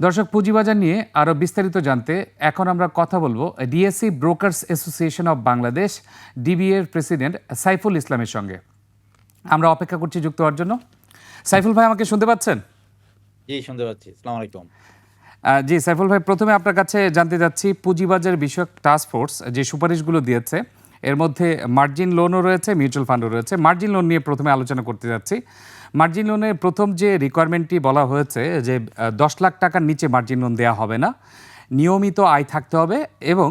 দর্শক পুঁজিবাজার নিয়ে আরও বিস্তারিত জানতে এখন আমরা কথা বলব DSC brokers association of Bangladesh ডিবিএর president Saiful ইসলামের সঙ্গে। আমরা অপেক্ষা করছি যুক্ত হওয়ার জন্য। সাইফুল ভাই আমাকে শুনতে পাচ্ছেন? জি শুনতে পাচ্ছি। সালাম আলাইকুম। জি সাইফুল ভাই প্রথমে আপনার কাছে জানতে যাচ্ছি পুঁজিবাজার বিষয়ক টাস্ক ফোর্স যে সুপারিশগুলো দিয়েছে এর মধ্যে মার্জিন লোনও রয়েছে মিউচুয়াল ফান্ডও রয়েছে। মার্জিন লোন নিয়ে প্রথমে আলোচনা করতে যাচ্ছি। মার্জিন লোনের প্রথম যে রিকোয়ারমেন্টটি বলা হয়েছে, যে দশ লাখ টাকার নিচে মার্জিন লোন দেওয়া হবে না, নিয়মিত আয় থাকতে হবে এবং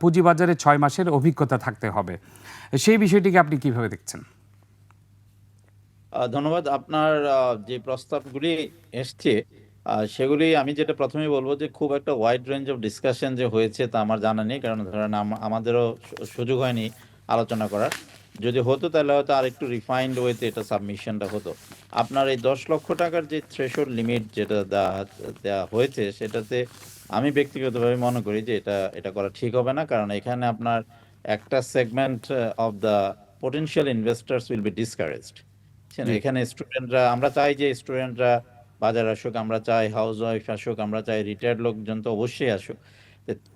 পুঁজিবাজারে ছয় মাসের অভিজ্ঞতা থাকতে হবে। সেই বিষয়টিকে আপনি কীভাবে দেখছেন? ধন্যবাদ। আপনার যে প্রস্তাবগুলি এসছে সেগুলি আমি যেটা প্রথমে বলব যে, খুব একটা ওয়াইড রেঞ্জ অফ ডিসকাশন যে হয়েছে তা আমার জানা নেই, কারণ ধরেন আমাদেরও সুযোগ হয়নি আলোচনা করার। যদি হতো তাহলে হয়তো আর একটু রিফাইন্ড ওয়েতে এটা সাবমিশনটা হতো। আপনার এই দশ লক্ষ টাকার যে থ্রেশোল্ড লিমিট যেটা দেওয়া দেওয়া হয়েছে সেটাতে আমি ব্যক্তিগতভাবে মনে করি যে এটা এটা করা ঠিক হবে না। কারণ এখানে আপনার একটা segment of the potential investors will be discouraged এখানে স্টুডেন্টরা আমরা চাই যে স্টুডেন্টরা বাজার আসুক আমরা চাই হাউস ওয়াইফ আসুক আমরা চাই রিটায়ার্ড লোকজন তো অবশ্যই আসুক।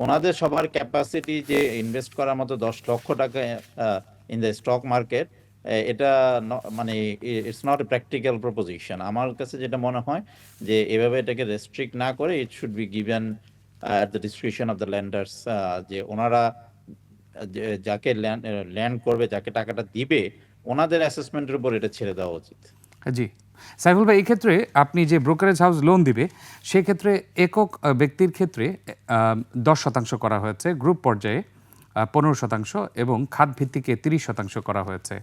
ওনাদের সবার ক্যাপাসিটি যে ইনভেস্ট করার মতো দশ লক্ষ টাকা ইন দ্য স্টক মার্কেট এটা মানে it's not a practical proposition আমার কাছে যেটা মনে হয় যে, এভাবে এটাকে রেস্ট্রিক্ট না করে it should be given at the discretion of the lenders যে ওনারা যাকে ল্যান্ড করবে, যাকে টাকাটা দিবে, ওনাদের অ্যাসেসমেন্টের উপর এটা ছেড়ে দেওয়া উচিত। জি। সাইফুল ভাই ক্ষেত্রে আপনি যে ব্রোকারেজ হাউস লোন দিবে, সেক্ষেত্রে একক ব্যক্তির ক্ষেত্রে দশ শতাংশ করা হয়েছে গ্রুপ পর্যায়ে পনেরো শতাংশ এবং খাত ভিত্তিকে তিরিশ শতাংশ করা হয়েছে।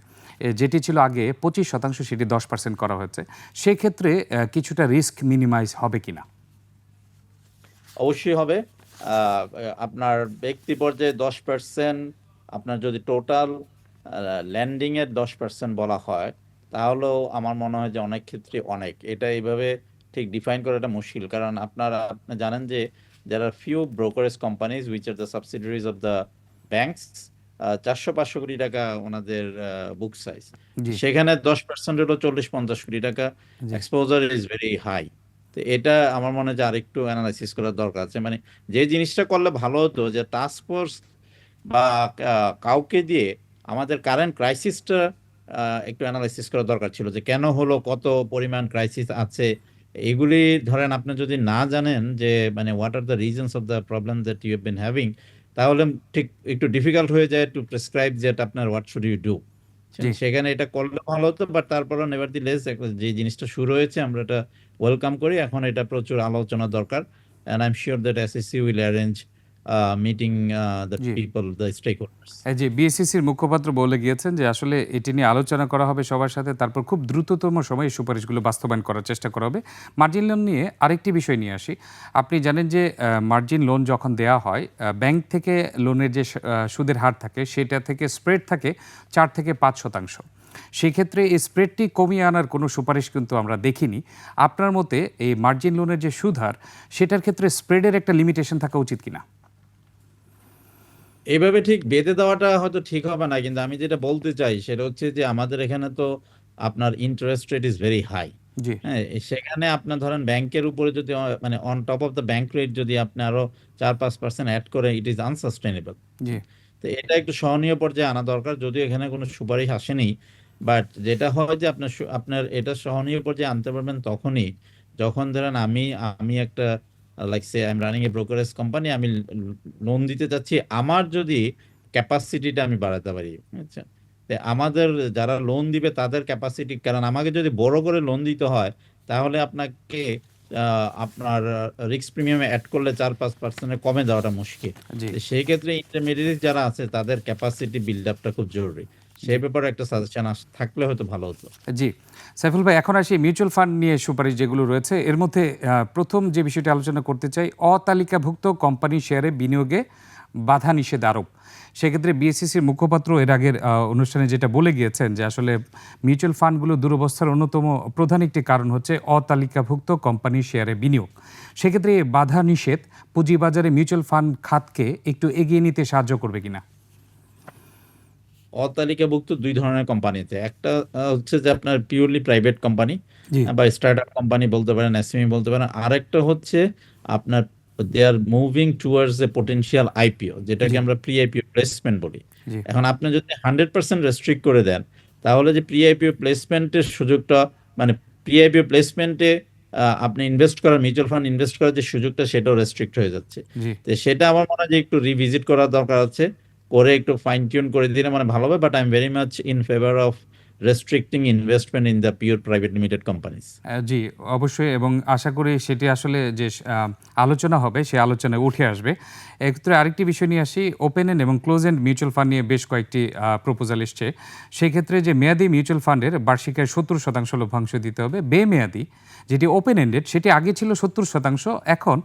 যেটি ছিল আগে পঁচিশ শতাংশ সেটি দশ পার্সেন্ট করা হয়েছে। সেক্ষেত্রে কিছুটা রিস্ক মিনিমাইজ হবে কিনা? অবশ্যই হবে। আপনার ব্যক্তি পর্যায়ে দশ পার্সেন্ট, আপনার যদি টোটাল ল্যান্ডিং এর দশ পার্সেন্ট বলা হয়, তাহলেও আমার মনে হয় যে অনেক ক্ষেত্রে অনেক। এটা এইভাবে ঠিক ডিফাইন করাটা মুশকিল। কারণ আপনারা, আপনি জানেন যে, there are few brokerage companies which are the subsidiaries of the banks চারশো পাঁচশো কোটি টাকা ওনাদের বুক সাইজ সেখানে দশ পার্সেন্ট হলো চল্লিশ পঞ্চাশ কোটি টাকা। এক্সপোজার ইজ ভেরি হাই তো এটা আমার মনে হয় যে আরেকটু অ্যানালাইসিস করার দরকার আছে। মানে যে জিনিসটা করলে ভালো হতো যে টাস্ক ফোর্স বা কাউকে দিয়ে আমাদের কারেন্ট ক্রাইসিসটা একটু অ্যানালাইসিস করা দরকার ছিল যে কেন হলো কত পরিমাণ ক্রাইসিস আছে। এগুলি ধরেন আপনি যদি না জানেন যে মানে what are the reasons of the problem that you have been having তাহলে ঠিক একটু ডিফিকাল্ট হয়ে যায় টু প্রেসক্রাইব যেট আপনার হোয়াট শুড ইউ ডু সেখানে এটা করলে ভালো হতো বাট তারপরে নেভার দি লেস যে জিনিসটা শুরু হয়েছে আমরা এটা ওয়েলকাম করি। এখন এটা প্রচুর আলোচনা দরকার and I am sure that SSC will arrange meeting the people the stakeholders এই যে বিএসসিসির মুখপাত্র বলে গিয়েছেন যে আসলে এটি নিয়ে আলোচনা করা হবে সবার সাথে তারপর খুব দ্রুততম সময়ে এই সুপারিশগুলো বাস্তবায়ন করার চেষ্টা করা হবে। মার্জিন লোন নিয়ে আরেকটি বিষয় নিয়ে আসি। আপনি জানেন যে মার্জিন লোন যখন দেওয়া হয় ব্যাংক থেকে লোনের যে সুদের হার থাকে সেটা থেকে স্প্রেড থাকে চার থেকে পাঁচ শতাংশ। সেই ক্ষেত্রে এই স্প্রেডটি কমিয়ে আনার কোনো সুপারিশ কিন্তু আমরা দেখিনি। আপনার মতে এই মার্জিন লোনের যে সুদ হার সেটার ক্ষেত্রে স্প্রেডের একটা লিমিটেশন থাকা উচিত কিনা? এইভাবে ঠিক বেঁধে দেওয়াটা হয়তো ঠিক হবে না কিন্তু আমি যেটা বলতে চাই সেটা হচ্ছে যে আমাদের এখানে তো আপনার interest rate is very high হ্যাঁ সেখানে আপনার ধরেন ব্যাংকের উপরে যদি মানে on top of the bank rate যদি আপনি আরও চার পাঁচ পার্সেন্ট অ্যাড করে ইট ইজ আনসাস্টেনেবল তো এটা একটু সহনীয় পর্যায়ে আনা দরকার যদিও এখানে কোনো সুপারিশ আসেনি বাট যেটা হয় যে আপনার আপনার এটা সহনীয় পর্যায়ে আনতে পারবেন তখনই যখন ধরেন আমি আমি একটা like say I am running a brokerage company আমি লোন দিতে চাচ্ছি আমার যদি ক্যাপাসিটিটা আমি বাড়াতে পারি বুঝছেন আমাদের যারা লোন দিবে তাদের ক্যাপাসিটি কারণ আমাকে যদি বড় করে লোন দিতে হয় তাহলে আপনাকে আপনার রিস্ক প্রিমিয়ামে অ্যাড করলে চার পাঁচ পার্সেন্টে কমে দেওয়াটা মুশকিল। সেই ক্ষেত্রে ইন্টারমিডিয়েট যারা আছে তাদের ক্যাপাসিটি বিল্ড আপটা খুব জরুরি। সেই ব্যাপারে একটা সাজেশন থাকলে হয়তো ভালো হতো। জি। সাইফুল ভাই, এখন আসি মিউচুয়াল ফান্ড নিয়ে সুপারিশ যেগুলো রয়েছে। এর মধ্যে প্রথম যে বিষয়টি আলোচনা করতে চাই, অতালিকাভুক্ত কোম্পানি শেয়ারে বিনিয়োগে বাধা নিষেধ আরোপ। সেক্ষেত্রে বিএসসিসির মুখপাত্র এর আগের অনুষ্ঠানে যেটা বলে গিয়েছেন যে আসলে মিউচুয়াল ফান্ডগুলো দুরবস্থার অন্যতম প্রধান একটি কারণ হচ্ছে অতালিকাভুক্ত কোম্পানি শেয়ারে বিনিয়োগ। সেক্ষেত্রে বাধা নিষেধ পুঁজিবাজারে মিউচুয়াল ফান্ড খাতকে একটু এগিয়ে নিতে সাহায্য করবে কিনা? অতালিকাভুক্ত দুই ধরনের কোম্পানিতে একটা হচ্ছে যে আপনার পিওরলি প্রাইভেট কোম্পানি বা স্টার্টআপ কোম্পানি বলতে পারেন এসএমই বলতে পারেন। আরেকটা হচ্ছে আপনার they are moving towards a potential IPO যেটাকে আমরা প্রি আইপিও প্লেসমেন্ট বলি। এখন আপনি যদি হান্ড্রেড পার্সেন্ট রেস্ট্রিক্ট করে দেন তাহলে যে প্রি আইপিও প্লেসমেন্টের সুযোগটা মানে প্রি আইপিও প্লেসমেন্টে আপনি ইনভেস্ট করার মিউচুয়াল ফান্ড ইনভেস্ট করার যে সুযোগটা সেটাও রেস্ট্রিক্ট হয়ে যাচ্ছে। তো সেটা আমার মনে হয় যে একটু রিভিজিট করার দরকার আছে। করে একটু ফাইন টিউন করে দিলে মানে ভালো হবে but I am very much in favour of restricting investment in the pure private limited companies জি, অবশ্যই, এবং আশা করি সেটি আসলে যে আলোচনা হবে সেই আলোচনায় উঠে আসবে। এক্ষেত্রে আরেকটি বিষয় নিয়ে আসি ওপেন এন্ড এবং ক্লোজ এন্ড মিউচুয়াল ফান্ড নিয়ে বেশ কয়েকটি প্রপোজাল এসছে। সেক্ষেত্রে যে মেয়াদি মিউচুয়াল ফান্ডের বার্ষিক আয় সত্তর শতাংশ লভ্যাংশ দিতে হবে, বেমেয়াদি, যেটি ওপেন এন্ডেড সেটি আগে ছিল সত্তর শতাংশ, এখন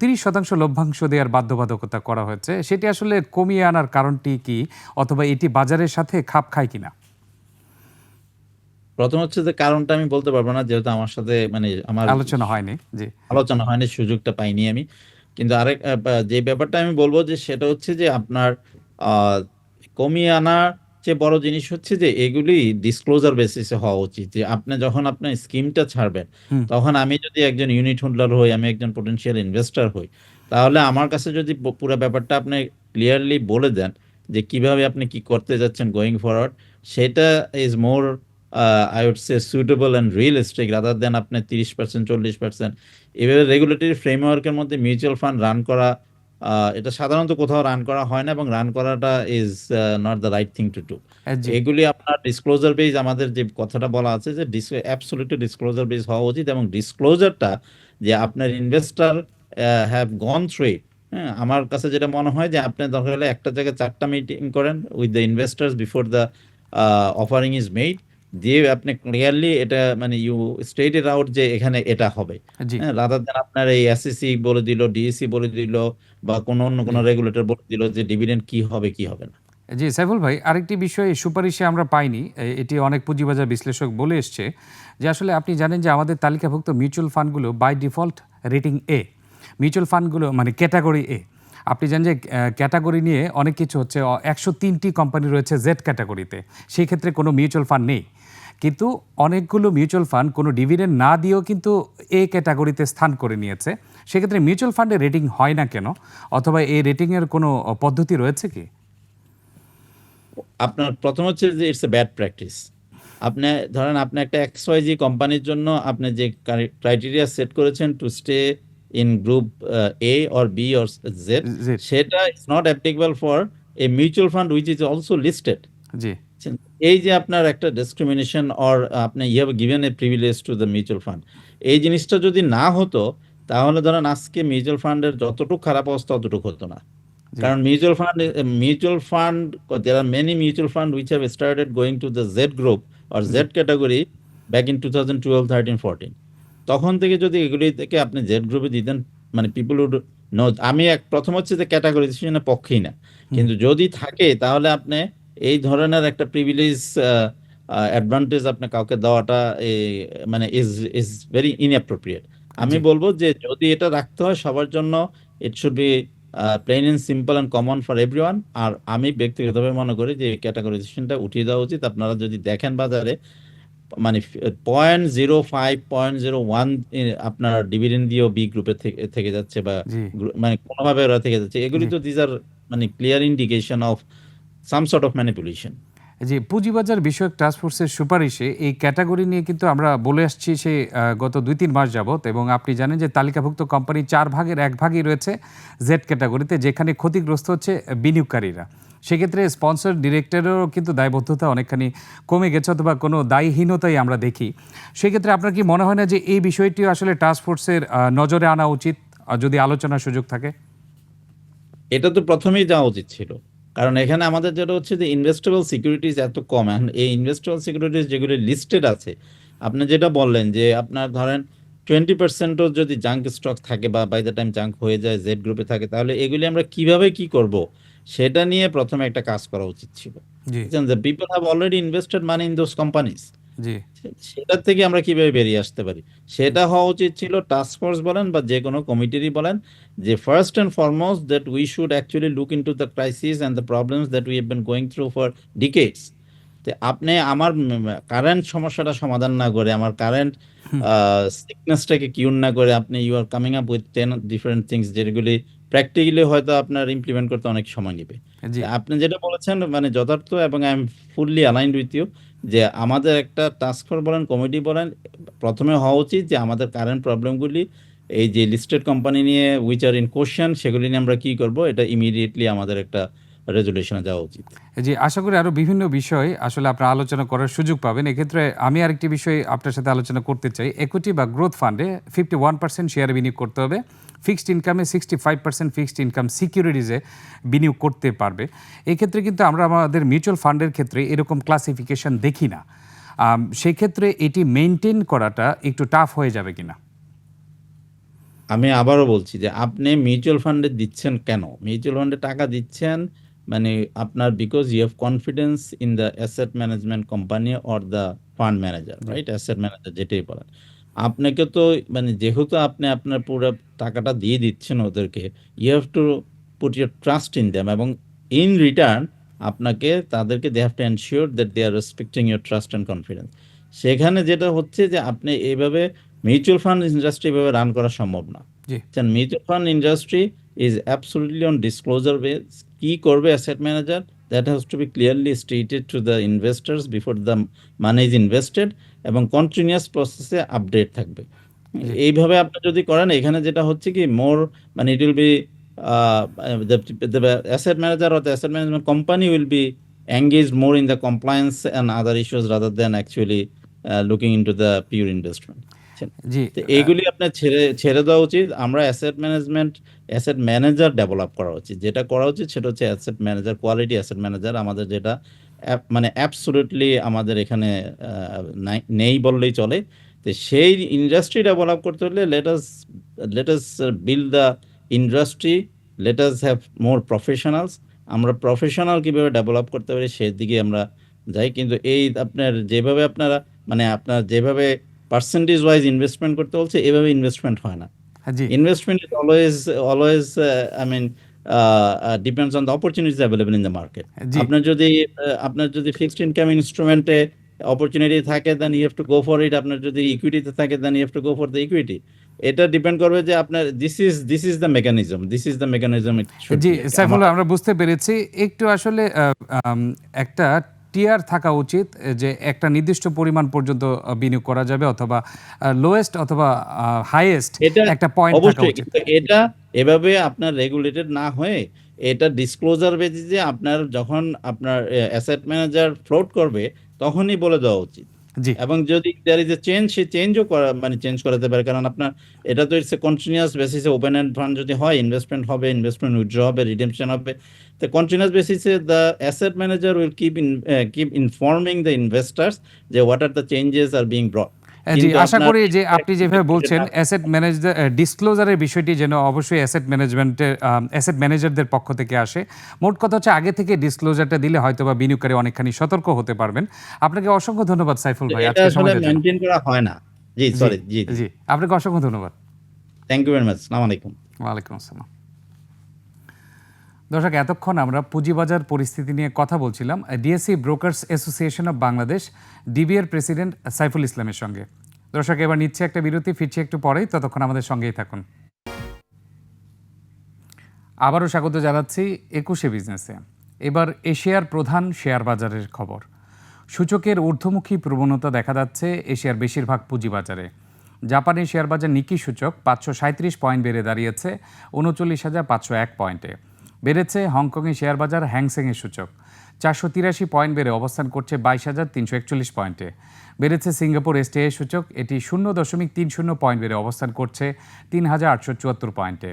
তিরিশ শতাংশ লভ্যাংশ দেওয়ার বাধ্যবাধকতা করা হয়েছে। সেটি আসলে কমিয়ে আনার কারণটি কি, অথবা এটি বাজারের সাথে খাপ খায় কিনা? প্রথম হচ্ছে যে কারণটা আমি বলতে পারব না যেহেতু আমার সাথে মানে আমার আলোচনা হয়নি জি। আলোচনা হয়নি সুযোগটা পাইনি আমি। কিন্তু আরেক যে ব্যাপারটা আমি বলব যে সেটা হচ্ছে যে আপনার কমিয়ে আনার চেয়ে বড় জিনিস হচ্ছে যে এগুলি ডিসক্লোজার বেসিসে হওয়া উচিত। যে আপনি যখন আপনার স্কিমটা ছাড়বেন তখন আমি যদি একজন ইউনিট হোল্ডার হই আমি একজন পটেনশিয়াল ইনভেস্টর হই তাহলে আমার কাছে যদি পুরো ব্যাপারটা আপনি ক্লিয়ারলি বলে দেন যে কীভাবে আপনি কি করতে যাচ্ছেন গোয়িং ফরওয়ার্ড সেটা is more I would say suitable and realistic rather than আপনি তিরিশ পার্সেন্ট চল্লিশ পার্সেন্ট এভাবে রেগুলেটরি ফ্রেমওয়ার্কের মধ্যে মিউচুয়াল ফান্ড রান করা এটা সাধারণত কোথাও রান করা হয় না এবং রান করাটা is not the right thing to do ah, এগুলি আপনার ডিসক্লোজার বেজ আমাদের যে কথাটা বলা আছে যে অ্যাবসলিউটলি ডিসক্লোজার বেজ হওয়া উচিত এবং ডিসক্লোজারটা যে আপনার ইনভেস্টর হ্যাভ গন থ্রু হ্যাঁ আমার কাছে যেটা মনে হয় যে আপনি দরকার হলে একটা জায়গায় চারটা মিটিং করেন with the investors before the offering is made দিয়ে আপনি ক্লিয়ারলি এটা মানে ইউ স্টেট ইট আউট যে এখানে এটা হবে। জি। হ্যাঁ রাদার দেন আপনার এই এসএসসি বলে দিল ডিএসসি বলে দিল বা কোনো অন্য কোনো রেগুলেটর বলে দিল যে ডিভিডেন্ড কি হবে কি হবে না। জি সাইফুল ভাই আরেকটি বিষয় সুপারিশে আমরা পাইনি এটি অনেক পুঁজিবাজার বিশ্লেষক বলে এসছে যে আসলে আপনি জানেন যে আমাদের তালিকাভুক্ত mutual ফান্ডগুলো by default rating A mutual ফান্ডগুলো মানে ক্যাটাগরি এ আপনি জানেন যে ক্যাটাগরি নিয়ে অনেক কিছু হচ্ছে একশো তিনটি কোম্পানি রয়েছে জেড ক্যাটাগরিতে সেই ক্ষেত্রে কোনো মিউচুয়াল ফান্ড নেই। কিন্তু অনেকগুলো মিউচুয়াল ফান্ড কোনো ডিভিডেন্ড না দিয়েও কিন্তু এ ক্যাটাগরিতে স্থান করে নিয়েছে। সেক্ষেত্রে মিউচুয়াল ফান্ডে রেটিং হয় না কেন? অথবা এই রেটিংয়ের কোনো পদ্ধতি রয়েছে কি? আপনার প্রথম হচ্ছে যে ইটস এ ব্যাড প্র্যাকটিস আপনি ধরেন আপনি একটা এক্স ওয়াই জি কোম্পানির জন্য আপনি যে ক্রাইটেরিয়া সেট করেছেন to stay in group A or B or Z সেটা is not applicable for a mutual fund which is also listed জি। এই যে আপনার একটা ডিসক্রিমিনেশন অর আপনি you have given a privilege to the mutual fund এই জিনিসটা যদি না হতো তাহলে ধরেন আজকে মিউচুয়াল ফান্ডের যতটুকু খারাপ অবস্থা ততটুকু হতো না। কারণ mutual fund mutual fund there are many mutual fund which have started going to the Z group or জি। Z category back in 2012 13 14 তখন থেকে যদি এগুলি থেকে আপনি জেড গ্রুপে দিতেন মানে পিপল উড নো আমি এক প্রথম হচ্ছে যে ক্যাটাগরাইজেশনের পক্ষেই না। কিন্তু যদি থাকে তাহলে আপনি এই ধরনের একটা প্রিভিলেজ অ্যাডভান্টেজ আপনি কাউকে দেওয়াটা মানে ইজ ইজ ভেরি ইনঅ্যাপ্রোপ্রিয়েট আমি বলব যে যদি এটা রাখতে হয় সবার জন্য it should be plain and simple and common for everyone আর আমি ব্যক্তিগতভাবে মনে করি যে ক্যাটাগরাইজেশনটা উঠিয়ে দেওয়া উচিত। আপনারা যদি দেখেন বাজারে মানে point zero five point zero one আপনার ডিভিডেন্ড দিয়েও বি গ্রুপে থেকে যাচ্ছে বা মানে কোনোভাবে ওরা থেকে যাচ্ছে। এগুলি তো দিজ আর মানে clear indication of some sort of manipulation যে পুঁজিবাজার বিষয়ক টাস্কফোর্সের সুপারিশে এই ক্যাটাগরি নিয়ে কিন্তু আমরা বলে আসছি সে গত দুই তিন মাস যাবত এবং আপনি জানেন যে তালিকাভুক্ত কোম্পানি চার ভাগের এক ভাগই রয়েছে জেড ক্যাটাগরিতে যেখানে ক্ষতিগ্রস্ত হচ্ছে বিনিয়োগকারীরা। সেক্ষেত্রে স্পন্সর ডিরেক্টরেরও কিন্তু দায়বদ্ধতা অনেকখানি কমে গেছে অথবা কোনো দায়হীনতাই আমরা দেখি। সেক্ষেত্রে আপনার কি মনে হয় না যে এই বিষয়টিও আসলে টাস্কফোর্সের নজরে আনা উচিত? যদি আলোচনার সুযোগ থাকে। এটা তো প্রথমেই যাওয়া উচিত ছিল। কারণ এখানে আমাদের যেটা হচ্ছে যে ইনভেস্টেবল সিকিউরিটিজ এত কম। এখন এই ইনভেস্টেবল সিকিউরিটিজ যেগুলি লিস্টেড আছে আপনি যেটা বললেন যে আপনার ধরেন টোয়েন্টি পার্সেন্টও যদি জাঙ্ক স্টক থাকে বা বাই দ্য টাইম জাঙ্ক হয়ে যায় জেড গ্রুপে থাকে তাহলে এগুলি আমরা কীভাবে কি করব? সেটা নিয়ে প্রথমে একটা কাজ করা উচিত ছিল। যে people have already invested money in those companies জি। সেটার থেকে আমরা কীভাবে বেরিয়ে আসতে পারি? সেটা হওয়া উচিত ছিল টাস্ক ফোর্স বলেন বা যে কোনো কমিটিরই বলেন যে first and foremost that we should actually look into the crisis and the problems that we have been going through for decades আপনি আমার কারেন্ট সমস্যাটা সমাধান না করে আমার কারেন্ট সিকনেসটাকে কিউর না করে আপনি you are coming up with ten different things যেগুলি প্র্যাকটিক্যালি হয়তো আপনার ইমপ্লিমেন্ট করতে অনেক সময় নেবে। আপনি যেটা বলেছেন মানে যথার্থ এবং I am fully aligned with you যে আমাদের একটা টাস্ক ফোর্স বলেন কমিটি বলেন, প্রথমে হওয়া উচিত যে আমাদের কারেন্ট প্রবলেমগুলি এই যে লিস্টেড কোম্পানি নিয়ে উইচ আর ইন কোশ্চেন সেগুলি নিয়ে আমরা কী করব? এটা ইমিডিয়েটলি আমাদের একটা রেজলিউশনে যাওয়া উচিত। জি আশা করি আরও বিভিন্ন বিষয় আসলে আপনারা আলোচনা করার সুযোগ পাবেন। এক্ষেত্রে আমি আরেকটি বিষয় আপনার সাথে আলোচনা করতে চাই। একুইটি বা গ্রোথ ফান্ডে ফিফটি ওয়ান পার্সেন্ট শেয়ারে বিনিয়োগ করতে হবে। Fixed ইনকামে sixty five percent fixed income সিকিউরিটিজে বিনিয়োগ করতে পারবে। এক্ষেত্রে কিন্তু আমরা আমাদের মিউচুয়াল ফান্ডের ক্ষেত্রে এরকম ক্লাসিফিকেশন দেখি না। সেক্ষেত্রে এটি মেনটেন করাটা একটু টাফ হয়ে যাবে কিনা। আমি আবারও বলছি যে আপনি মিউচুয়াল ফান্ডে দিচ্ছেন কেন? মিউচুয়াল ফান্ডে টাকা দিচ্ছেন মানে আপনার because you have confidence in the asset management company or the fund manager right asset manager যেটাই বলেন। আপনাকে তো মানে যেহেতু আপনি আপনার পুরো টাকাটা দিয়ে দিচ্ছেন ওদেরকে you have to put your trust in them এবং ইন রিটার্ন আপনাকে তাদেরকে they have to ensure that they are respecting your trust and confidence সেখানে যেটা হচ্ছে যে আপনি এইভাবে মিউচুয়াল ফান্ড ইন্ডাস্ট্রি এভাবে রান করা সম্ভব না। জি। And mutual fund industry is disclosure base. কি করবে asset manager that has to be clearly stated to the investors before the money is invested এবং কন্টিনিউয়াস প্রসেসে আপডেট থাকবে। এইভাবে আপনি যদি করেন এখানে যেটা হচ্ছে কি মোর মানে it will be asset manager or asset management company will be engage more in the compliance and other issues rather than actually looking into the pure investment জি। এইগুলি আপনার ছেড়ে ছেড়ে দেওয়া উচিত। আমরা asset management asset manager develop করা উচিত। যেটা করা উচিত সেটা হচ্ছে asset manager quality asset manager আমাদের যেটা মানে অ্যাবসোলুটলি আমাদের এখানে নাই- নেই বললেই চলে। তো সেই ইন্ডাস্ট্রি ডেভেলপ করতে হলে let's let's build the industry let's have more professionals আমরা প্রফেশনাল কীভাবে ডেভেলপ করতে পারি সেদিকে আমরা যাই। কিন্তু এই আপনার যেভাবে আপনারা মানে আপনার যেভাবে পার্সেন্টেজ ওয়াইজ ইনভেস্টমেন্ট করতে বলছে, এভাবে ইনভেস্টমেন্ট হয় না। Investment is always always I mean depends on the opportunities available in the market জি। আপনার যদি আহ, আপনার যদি ফিক্সড ইনকাম ইনস্ট্রুমেন্টে অপরচুনিটি থাকে then you have to go for it আপনার যদি ইকুইটিতে থাকে then you have to go for the equity এটা ডিপেন্ড করবে যে আপনার this is this is the mechanism this is the mechanism জি সাইফুল্লাহ আমরা বুঝতে পেরেছি। একটু আসলে একটা টিয়ার থাকা উচিত যে একটা নির্দিষ্ট পরিমাণ পর্যন্ত বিনিয়োগ করা যাবে অথবা লোয়েস্ট অথবা হাইয়েস্ট এটা একটা পয়েন্ট থাকা উচিত। এটা এভাবে আপনার রেগুলেটেড না হয়ে এটা ডিসক্লোজার বেসিসে আপনার যখন আপনার অ্যাসেট ম্যানেজার ফ্লোট করবে তখনই বলে দেওয়া উচিত। এবং যদি দেয়ার ইজ এ চেঞ্জ সে চেঞ্জও করা মানে চেঞ্জ করাতে পারে। কারণ আপনার, এটা তো ইটস এ কন্টিনিউয়াস বেসিসে ওপেন এন্ড ফান্ড যদি হয় ইনভেস্টমেন্ট হবে ইনভেস্টমেন্ট উইথড্র হবে রিডেমশন হবে। তো কন্টিনিউয়াস বেসিসে the asset manager will keep in keep informing the investors যে what are the changes are being brought জি আশা করি যে আপনি যেভাবে বলছেন অ্যাসেট ম্যানেজার ডিসক্লোজারের বিষয়টি যেন অবশ্যই অ্যাসেট ম্যানেজমেন্টের অ্যাসেট ম্যানেজারদের পক্ষ থেকে আসে। মোট কথা হচ্ছে আগে থেকে ডিসক্লোজারটা দিলে হয়তো বা বিনিয়োগকারী অনেকখানি সতর্ক হতে পারবেন। আপনাকে অসংখ্য ধন্যবাদ সাইফুল ভাই। আজকে সময়। মেনটেন করা হয় না। জি সরি জি। জি। আপনাকে অসংখ্য ধন্যবাদ। থ্যাংক ইউ ভেরি মাচ সালাম আলাইকুম ওয়ালাইকুম আসসালাম। দর্শক, এতক্ষণ আমরা পুঁজিবাজার পরিস্থিতি নিয়ে কথা বলছিলাম DSC brokers association of Bangladesh ডিবিএর president Saiful ইসলামের সঙ্গে। দর্শক, এবার নিচ্ছে একটা বিরতি, ফিরছি একটু পরেই, ততক্ষণ আমাদের সঙ্গেই থাকুন। আবারও স্বাগত জানাচ্ছি একুশে বিজনেসে। এবার এশিয়ার প্রধান শেয়ার বাজারের খবর। সূচকের ঊর্ধ্বমুখী প্রবণতা দেখা যাচ্ছে এশিয়ার বেশিরভাগ পুঁজিবাজারে। জাপানি শেয়ার বাজার নিকি সূচক পাঁচশো পয়েন্ট বেড়ে দাঁড়িয়েছে, উনচল্লিশ হাজার পাঁচশো এক পয়েন্টে। বেড়েছে হংকংয়ে শেয়ার বাজার হ্যাংসেংয়ের সূচক। চারশো তিরাশি পয়েন্ট বেড়ে অবস্থান করছে বাইশ হাজার তিনশো একচল্লিশ পয়েন্টে। বেড়েছে সিঙ্গাপুর এসটিআই সূচক, এটি শূন্য দশমিক তিন শূন্য পয়েন্ট বেড়ে অবস্থান করছে তিন হাজার আটশো চুয়াত্তর পয়েন্টে।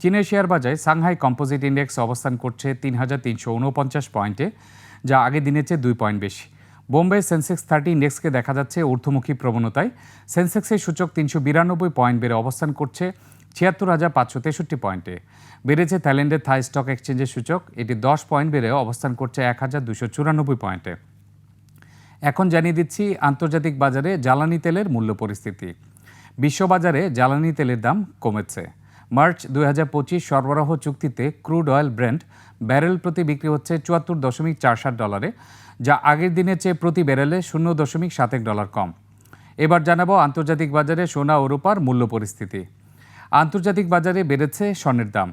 চীনের শেয়ার বাজারে সাংহাই কম্পোজিট ইন্ডেক্স অবস্থান করছে তিন হাজার তিনশো উনপঞ্চাশ পয়েন্টে, যা আগের দিনের চেয়ে দুই পয়েন্ট বেশি। বোম্বে সেন্সেক্স থার্টি ইন্ডেক্সকে দেখা যাচ্ছে ঊর্ধ্বমুখী প্রবণতায়। সেন্সেক্সের সূচক তিনশো বিরানব্বই পয়েন্ট বেড়ে অবস্থান করছে ছিয়াত্তর হাজার পাঁচশো তেষট্টি পয়েন্টে। বেড়েছে থাইল্যান্ডের থাই স্টক এক্সচেঞ্জের সূচক। এটি দশ পয়েন্ট বেড়ে অবস্থান করছে এক হাজার দুশো চুরানব্বই পয়েন্টে। এখন জানিয়ে দিচ্ছি আন্তর্জাতিক বাজারে জ্বালানি তেলের মূল্য পরিস্থিতি। বিশ্ববাজারে জ্বালানি তেলের দাম কমেছে। মার্চ দু হাজার পঁচিশ সরবরাহ চুক্তিতে ক্রুড অয়েল ব্র্যান্ড ব্যারেল প্রতি বিক্রি হচ্ছে চুয়াত্তর দশমিক চার সাত ডলারে, যা আগের দিনের চেয়ে প্রতি ব্যারেলে শূন্য দশমিক সাত এক ডলার কম। এবার জানাব আন্তর্জাতিক বাজারে সোনা ও রূপার মূল্য পরিস্থিতি। আন্তর্জাতিক বাজারে বেড়েছে স্বর্ণের দাম।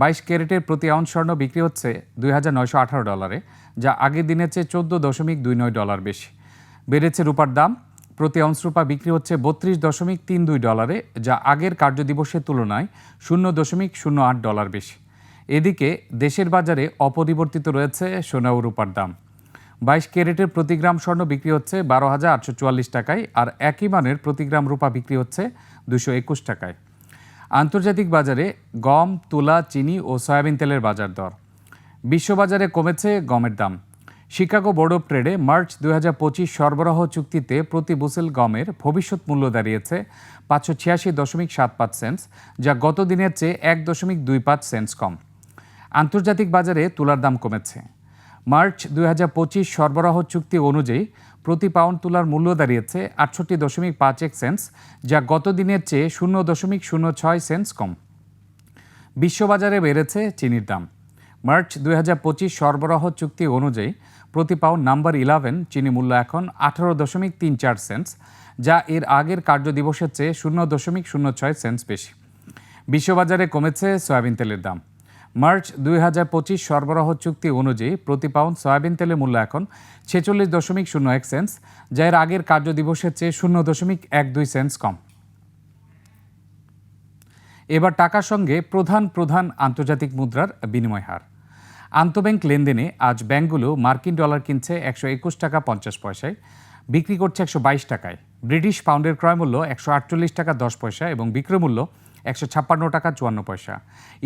বাইশ ক্যারেটের প্রতি আউন্স স্বর্ণ বিক্রি হচ্ছে দুই হাজার নয়শো আঠারো ডলারে, যা আগের দিনের চেয়ে চোদ্দ দশমিক দুই নয় ডলার বেশি। বেড়েছে রূপার দাম। প্রতি আউন্স রূপা বিক্রি হচ্ছে বত্রিশ দশমিক তিন দুই ডলারে, যা আগের কার্যদিবসের তুলনায় শূন্য দশমিক শূন্য আট ডলার বেশি। এদিকে দেশের বাজারে অপরিবর্তিত রয়েছে সোনা ও রূপার দাম। বাইশ ক্যারেটের প্রতি গ্রাম স্বর্ণ বিক্রি হচ্ছে বারো হাজার আটশো চুয়াল্লিশ টাকায়, আর একই মানের প্রতি গ্রাম রূপা বিক্রি হচ্ছে দুশো একুশ টাকায়। আন্তর্জাতিক বাজারে গম, তুলা, চিনি ও সয়াবিন তেলের বাজার দর। বিশ্ববাজারে কমেছে গমের দাম। শিকাগো বোর্ড অফ ট্রেডে মার্চ দুই হাজার পঁচিশ সরবরাহ চুক্তিতে প্রতি বুসেল গমের ভবিষ্যৎ মূল্য দাঁড়িয়েছে পাঁচশো ছিয়াশি দশমিক সাত পাঁচ সেন্টস, যা গত দিনের চেয়ে এক দশমিক দুই পাঁচ সেন্টস কম। আন্তর্জাতিক বাজারে তুলার দাম কমেছে। মার্চ দুই হাজার পঁচিশ সরবরাহ চুক্তি অনুযায়ী প্রতি পাউন্ড তুলার মূল্য দাঁড়িয়েছে আটষট্টি দশমিক পাঁচ এক সেন্স যা গত দিনের চেয়ে শূন্য দশমিক শূন্য ছয় সেন্স কম। বিশ্ববাজারে বেড়েছে চিনির দাম। মার্চ দুই হাজার পঁচিশ সরবরাহ চুক্তি অনুযায়ী প্রতি পাউন্ড নাম্বার ইলেভেন চিনি মূল্য এখন আঠারো দশমিক তিন চার সেন্স যা এর আগের কার্যদিবসের চেয়ে শূন্য দশমিক শূন্য ছয় সেন্স বেশি। বিশ্ববাজারে কমেছে সয়াবিন তেলের দাম। মার্চ দুই হাজার পঁচিশ সরবরাহ চুক্তি অনুযায়ী প্রতি পাউন্ড সয়াবিন তেলের মূল্য এখন ছেচল্লিশ দশমিক শূন্য এক সেন্স যা এর আগের কার্যদিবসের চেয়ে শূন্য দশমিক এক দুই সেন্স কম। এবার টাকার সঙ্গে প্রধান প্রধান আন্তর্জাতিক মুদ্রার বিনিময় হার। আন্তঃব্যাংক লেনদেনে আজ ব্যাংকগুলো মার্কিন ডলার কিনছে একশো একুশ টাকা পঞ্চাশ পয়সায়, বিক্রি করছে একশো বাইশ টাকায়। ব্রিটিশ পাউন্ডের ক্রয় মূল্য একশো আটচল্লিশ টাকা দশ পয়সা এবং বিক্রয় মূল্য একশো ছাপ্পান্ন টাকা চুয়ান্ন পয়সা।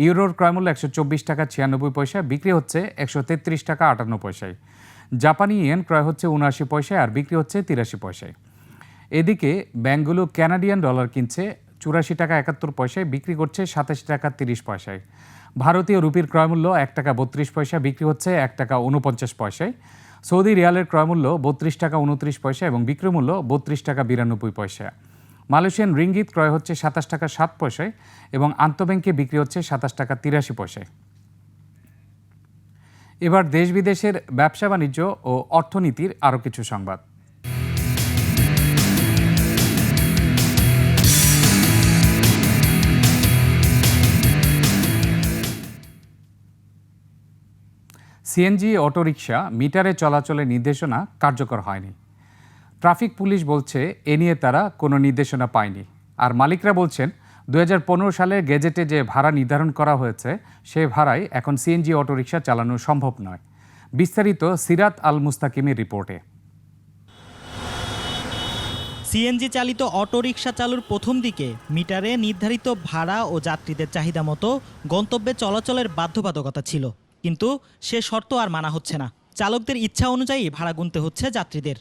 ইউরোর ক্রয় মূল্য একশো চব্বিশ টাকা ছিয়ানব্বই পয়সা, বিক্রি হচ্ছে একশো তেত্রিশ টাকা আটান্ন পয়সায়। জাপানি ইয়েন ক্রয় হচ্ছে উনআশি পয়সায় আর বিক্রি হচ্ছে তিরাশি পয়সায়। এদিকে ব্যাংকগুলো ক্যানাডিয়ান ডলার কিনছে চুরাশি টাকা একাত্তর পয়সায়, বিক্রি করছে সাতাশি টাকা তিরিশ পয়সায়। ভারতীয় রুপির ক্রয়মূল্য এক টাকা বত্রিশ পয়সা, বিক্রি হচ্ছে এক টাকা উনপঞ্চাশ পয়সায়। সৌদি রিয়ালের ক্রয়মূল্য বত্রিশ টাকা উনত্রিশ পয়সা এবং বিক্রয় মূল্য বত্রিশ টাকা বিরানব্বই পয়সা। মালয়েশিয়ান রিঙ্গিত ক্রয় হচ্ছে সাতাশ টাকা সাত পয়সায় এবং আন্তঃব্যাংকে বিক্রি হচ্ছে সাতাশ টাকা তিরাশি পয়সায়। এবার দেশ বিদেশের ব্যবসা বাণিজ্য ও অর্থনীতির আরও কিছু সংবাদ। সিএনজি, অটোরিকশা, মিটারে চলাচলের নির্দেশনা কার্যকর হয়নি। ট্রাফিক পুলিশ বলছে, এ নিয়ে তারা কোনো নির্দেশনা পায়নি। আর মালিকরা বলছেন দু হাজার পনেরো সালে গেজেটে যে ভাড়া নির্ধারণ করা হয়েছে, সে ভাড়ায় এখন সিএনজি অটোরিকশা চালানো সম্ভব নয়। বিস্তারিত সিরাত আল মুস্তাকিমের রিপোর্টে। সিএনজি চালিত অটোরিকশা চালুর প্রথম দিকে মিটারে নির্ধারিত ভাড়া ও যাত্রীদের চাহিদা মতো গন্তব্যে চলাচলের বাধ্যবাধকতা ছিল। কিন্তু সে শর্ত আর মানা হচ্ছে না। চালকদের ইচ্ছা অনুযায়ী ভাড়া গুনতে হচ্ছে যাত্রীদের।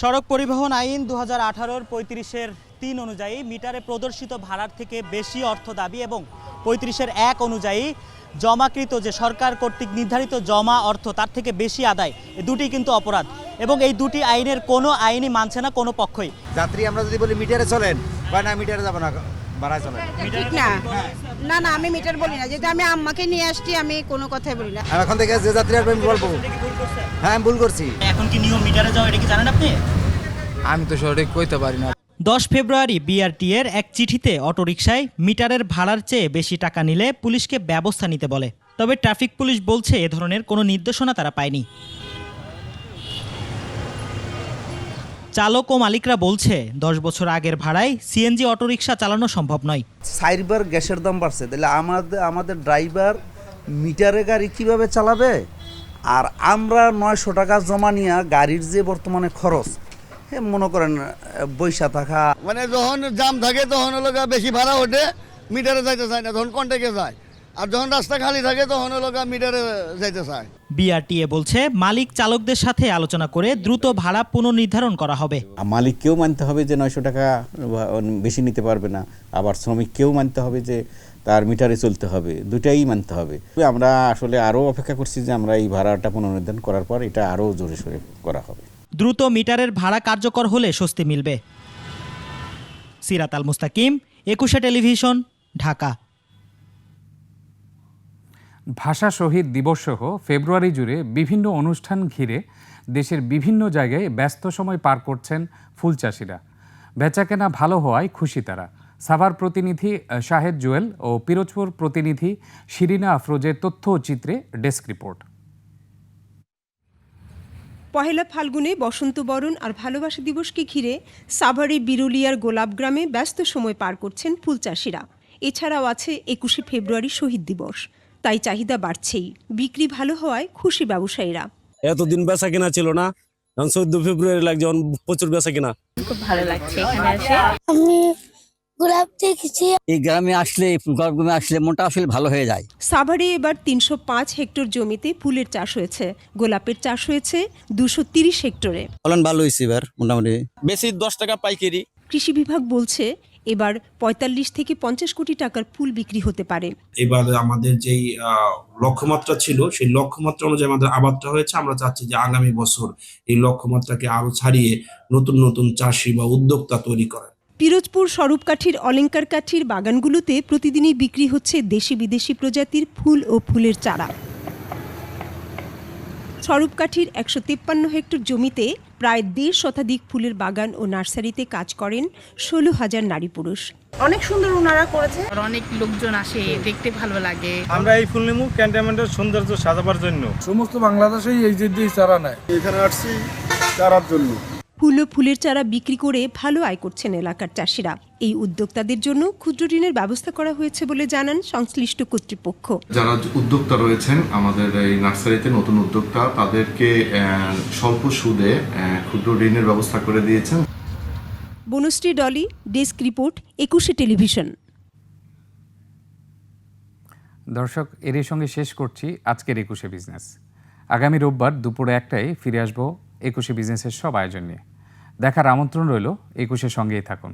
সড়ক পরিবহন আইন দু হাজার আঠারোর পঁয়ত্রিশের তিন অনুযায়ী মিটারে প্রদর্শিত ভাড়ার থেকে বেশি অর্থ দাবি এবং পঁয়ত্রিশের এক অনুযায়ী জমাকৃত যে সরকার কর্তৃক নির্ধারিত জমা অর্থ, তার থেকে বেশি আদায় দুটি কিন্তু অপরাধ। এবং এই দুটি আইনের কোনো আইনই মানছে না কোনো পক্ষই। যাত্রী আমরা যদি বলি মিটারে চলেন বা না মিটারে যাব না? ঠিক না। না না আমি মিটার বলি না। যেহেতু আমি আম্মাকে নিয়ে আসছি আমি কোনো কথাই বলি না। আমি এখন থেকে যে যাত্রী আসবে আমি বলব। হ্যাঁ আমি ভুল করছি। এখন কি নিয়ম মিটারে যাওয়া এটা কি জানেন আপনি? আমি তো সঠিক কইতে পারি না। দশ ফেব্রুয়ারি বিআরটি এর এক চিঠিতে অটোরিকশায় মিটারের ভাড়ার চেয়ে বেশি টাকা নিলে পুলিশকে ব্যবস্থা নিতে বলে। তবে ট্রাফিক পুলিশ বলছে এ ধরনের কোনো নির্দেশনা তারা পায়নি। চালক ও মালিকরা বলছে দশ বছর আগের ভাড়ায় সিএনজি অটোরিকশা চালানো সম্ভব নয়। সাইবার গ্যাসের দাম বাড়ছে। তাহলে আমাদের আমাদের ড্রাইভার মিটারে গাড়ি কীভাবে চালাবে? আর আমরা নয়শো টাকা জমা নিয়ে গাড়ির যে বর্তমানে খরচ মনে করেন বৈশা থাকা। মানে যখন জাম থাকে তখন হলো বেশি ভাড়া ওঠে মিটারে যাইতে চায় না তখন কন্ট্যাক্টে যায়। আর যখন রাস্তা খালি থাকে তখন হলো মিটারে যাইতে চায়। বিআরটিএ বলছে মালিক চালকদের সাথে আলোচনা করে দ্রুত ভাড়া পুনর্নির্ধারণ করা হবে। আর মালিককেও মানতে হবে যে নয়শো টাকা বেশি নিতে পারবে না। আবার শ্রমিককেও মানতে হবে যে তার মিটারে চলতে হবে। দুটাই মানতে হবে। আমরা আসলে আরও অপেক্ষা করছি যে আমরা এই ভাড়াটা পুনর্নির্ধারণ করার পর এটা আরও জোরে সোরে করা হবে। দ্রুত মিটারের ভাড়া কার্যকর হলে স্বস্তি মিলবে। সিরাত আল মুস্তাকিম একুশে টেলিভিশন ঢাকা। ভাষা শহীদ দিবস সহ ফেব্রুয়ারি জুড়ে বিভিন্ন অনুষ্ঠান ঘিরে দেশের বিভিন্ন জায়গায় ব্যস্ত সময় পার করছেন ফুল চাষিরা। বেচাকেনা ভালো হওয়ায় খুশি তারা। সাভার প্রতিনিধি শাহেদ জুয়েল ও পিরোজপুর প্রতিনিধি শিরিনা আফরোজের তথ্য চিত্রে ডেস্ক রিপোর্ট। পহেলা ফাল্গুনে বসন্ত বরণ আর ভালোবাসা দিবসকে ঘিরে সাভারে বিরুলিয়ার গোলাপ গ্রামে ব্যস্ত সময় পার করছেন ফুল চাষিরা। এছাড়াও আছে একুশে ফেব্রুয়ারি শহীদ দিবস। তাই চাহিদা বাড়ছেই। বিক্রি ভালো হওয়ায় খুশি ব্যবসায়ীরা। এতদিন বেচা কিনা ছিল না এখন চোদ্দ ফেব্রুয়ারি লাগছে যখন প্রচুর বেচা কিনা। খুব ভালো লাগছে এখানে এসে। আমি গোলাপ দেখেছি। এই গ্রামে আসলে গ্রামে আসলে মনটা আসলে ভালো হয়ে যায়। সাভারে এবার তিনশো পাঁচ হেক্টর জমিতে ফুলের চাষ হয়েছে। গোলাপের চাষ হয়েছে দুশো তিরিশ হেক্টরে। ফলন ভালো হয়েছে এবার মোটামুটি। বেশি দশ টাকা পাইকারি। কৃষি বিভাগ বলছে এবার পঁয়তাল্লিশ থেকে পঞ্চাশ কোটি টাকার ফুল বিক্রি হতে পারে। এবার আমাদের যেই লক্ষ্যমাত্রা ছিল সেই লক্ষ্যমাত্রা অনুযায়ী আমাদের আবাদটা হয়েছে। আমরা চাচ্ছি যে আগামী বছর এই লক্ষ্যমাত্রাকে আরও ছাড়িয়ে নতুন নতুন চাষি বা উদ্যোক্তা তৈরি করা পিরোজপুর স্বরূপকাঠির অলংকার কাঠির বাগানগুলোতে প্রতিদিনই বিক্রি হচ্ছে দেশি বিদেশি প্রজাতির ফুল ও ফুলের চারা। স্বরূপকাঠির একশো তিপ্পান্ন হেক্টর জমিতে প্রায় দেড় শতাধিক ফুলের বাগান ও নার্সারিতে কাজ করেন ষোলো হাজার নারী পুরুষ। অনেক সুন্দর ওনারা করেছে। আর অনেক লোকজন আসে দেখতে ভালো লাগে। আমরা এই ফুল নিমু ক্যান্টনমেন্টের সৌন্দর্য সাজাবার জন্য। সমস্ত বাংলাদেশেই এই যে দিয়ে চারা নেয়। এখানে আসছি চারার জন্য। ফুল ও ফুলের চারা বিক্রি করে ভালো আয় করছেন এলাকার চাষিরা। এই উদ্যোক্তাদের জন্য ক্ষুদ্র ঋণের ব্যবস্থা করা হয়েছে বলে জানান সংশ্লিষ্ট কর্তৃপক্ষ। যারা উদ্যোক্তা রয়েছেন আমাদের এই নার্সারিতে নতুন উদ্যোক্তা তাদেরকে স্বল্প সুদে ক্ষুদ্র ঋণের ব্যবস্থা করে দিয়েছেন। Banasree Dolly desk report Ekushey television. দর্শক এরই সঙ্গে শেষ করছি আজকের একুশে বিজনেস। আগামী রোববার দুপুরে একটায় ফিরে আসব একুশে বিজনেসের সব আয়োজন নিয়ে। দেখার আমন্ত্রণ রইল একুশের সঙ্গেই থাকুন।